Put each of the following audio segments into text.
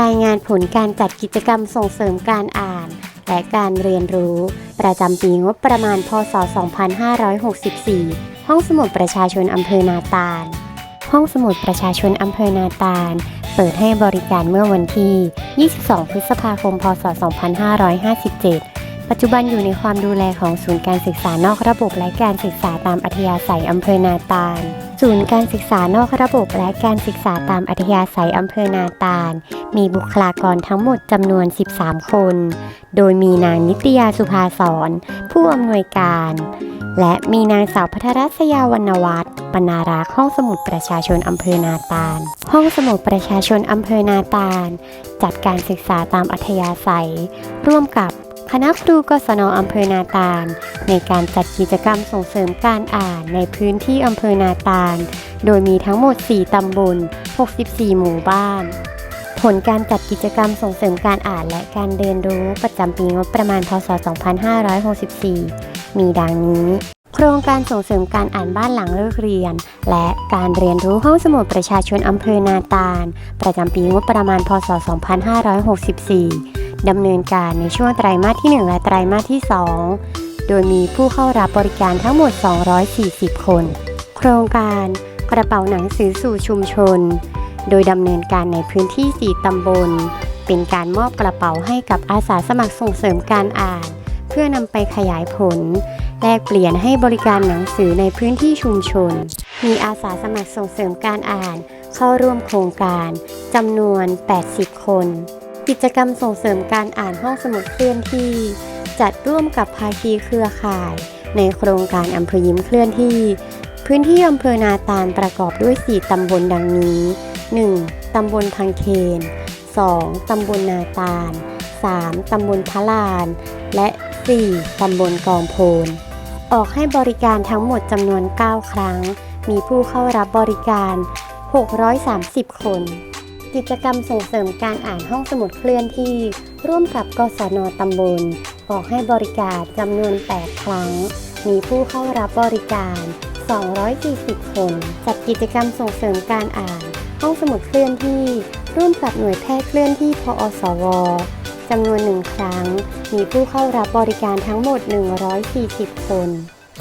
รายงานผลการจัดกิจกรรมส่งเสริมการอ่าน และการเรียนรู้ ประจำปีงบประมาณ พศ 2564 ห้องสมุดประชาชนอำเภอนาตาล ห้องสมุดประชาชนอำเภอนาตาล เปิดให้บริการเมื่อวันที่ 22 พฤษภาคม พศ 2557 ปัจจุบันอยู่ในความดูแลของศูนย์การศึกษานอกระบบและการศึกษาตามอัธยาศัยอำเภอนาตาล ศูนย์การศึกษานอกระบบและการศึกษาตามอัธยาศัยอำเภอนาตาล มีบุคลากรทั้งหมดจำนวน 13 คน โดยมีนางนิตยาสุภาสอนผู้อำนวยการ และมีนางสาวพัทรศยาวรรณวัฒน์ปนารักห้องสมุดประชาชนอำเภอนาตาล ห้องสมุดประชาชนอำเภอนาตาล จัดการศึกษาตามอัธยาศัย ร่วมกับ คณะครูกศนอำเภอนาตาล ในการจัดกิจกรรมส่งเสริมการอ่านในพื้นที่อำเภอนาตาล โดยมีทั้งหมด 4 ตำบล 64 หมู่บ้าน ผลการจัดกิจกรรมส่งเสริมการอ่านและการเรียนรู้ประจำปีงบประมาณพศ 2564 มีดังนี้ โครงการส่งเสริมการอ่านบ้านหลังเลิกเรียน และการเรียนรู้ห้องสมุดประชาชนอำเภอนาตาล ประจำปีงบประมาณพศ 2564 ดำเนินการในช่วงไตรมาสที่ 1 และไตรมาสที่ 2 โดยมีผู้เข้ารับบริการทั้งหมด 240 คน โครงการกระเป๋าหนังสือสู่ชุมชน โดยดำเนินการในพื้นที่ 4 ตำบล เป็นการมอบกระเป๋าให้กับอาสาสมัครส่งเสริมการอ่าน เพื่อนำไปขยายผล แลกเปลี่ยนให้บริการหนังสือในพื้นที่ชุมชน มีอาสาสมัครส่งเสริมการอ่าน เข้าร่วมโครงการจำนวน 80 คน กิจกรรมส่งเสริมการอ่านห้องสมุดเคลื่อนที่ จัดร่วมกับภาคีเครือข่าย ในโครงการอำเภอยิ้มเคลื่อนที่ พื้นที่อำเภอนาตาลประกอบด้วย 4 ตำบลดังนี้ 1. ตำบลพังเคน 2. ตำบลนาตาล 3. ตำบลพะลาน และ 4. ตำบลกองโพน ออกให้บริการทั้งหมดจำนวน 9 ครั้ง มีผู้เข้ารับบริการ 630 คน กิจกรรมส่งเสริมการอ่านห้องสมุดเคลื่อนที่ ร่วมกับกศนตำบล ออกให้บริการจำนวน 8 ครั้ง มีผู้เข้ารับบริการ 240 คน จัดกิจกรรมส่งเสริมการอ่าน ห้องสมุดเคลื่อนที่ ร่วมกับหน่วยแพทย์เคลื่อนที่พอสวจำนวนหนึ่งครั้ง มีผู้เข้ารับบริการทั้งหมด 140 คน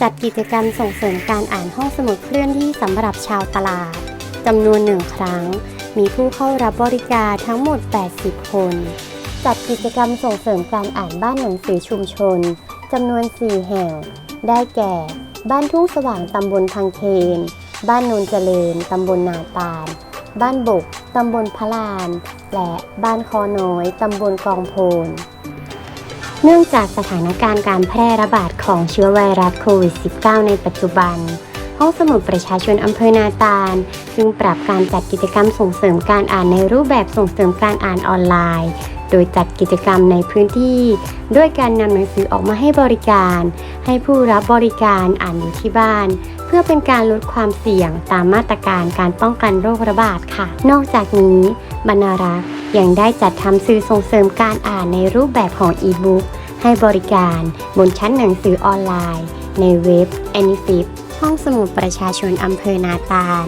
จัดกิจกรรมส่งเสริมการอ่านห้องสมุดเคลื่อนที่สำหรับชาวตลาดจำนวนหนึ่งครั้ง มีผู้เข้ารับบริการทั้งหมด 80 คน จัดกิจกรรมส่งเสริมการอ่านบ้านหนังสือชุมชนจำนวน 4 แห่ง ได้แก่ บ้านทุ่งสว่างตำบลพังเคนบ้านโนนเจริญตำบลนาตาล บ้านบกตำบลพะลาน และบ้านคอน้อยตำบลกองโพนเนื่องจากสถานการณ์การแพร่ระบาดของเชื้อไวรัสโควิด -19 ในปัจจุบัน ห้องสมุดประชาชนอำเภอนาตาล จึงปรับการจัดกิจกรรมส่งเสริมการอ่านในรูปแบบส่งเสริมการอ่านออนไลน์ โดยจัดกิจกรรมในพื้นที่ ด้วยการนำหนังสือออกมาให้บริการ ให้ผู้รับบริการอ่านอยู่ที่บ้าน เพื่อเป็นการลดความเสี่ยงตามมาตรการการป้องกันโรคระบาดค่ะ นอกจากนี้บรรณารักษ์ยังได้จัดทำสื่อส่งเสริมการอ่านในรูปแบบของอีบุ๊กให้บริการบนชั้นหนังสือออนไลน์ ในเว็บ a n i f i p ห้องสมุดประชาชนอำเภอนาตาล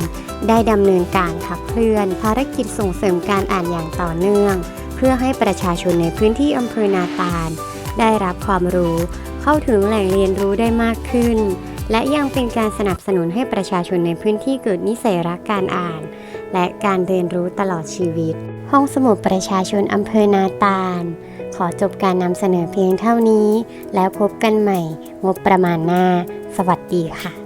ได้ดำเนินการขับเคลื่อน ภารกิจส่งเสริมการอ่านอย่างต่อเนื่อง เพื่อให้ประชาชนในพื้นที่อำเภอนาตาล ได้รับความรู้ เข้าถึงแหล่งเรียนรู้ได้มากขึ้น และยังเป็นการสนับสนุนให้ประชาชนในพื้นที่เกิดนิสัยรักการอ่าน และการเรียนรู้ตลอดชีวิต ห้องสมุดประชาชนอำเภอนาตาล ขอจบการนำเสนอเพียงเท่านี้ แล้วพบกันใหม่ งบประมาณหน้า สวัสดีค่ะ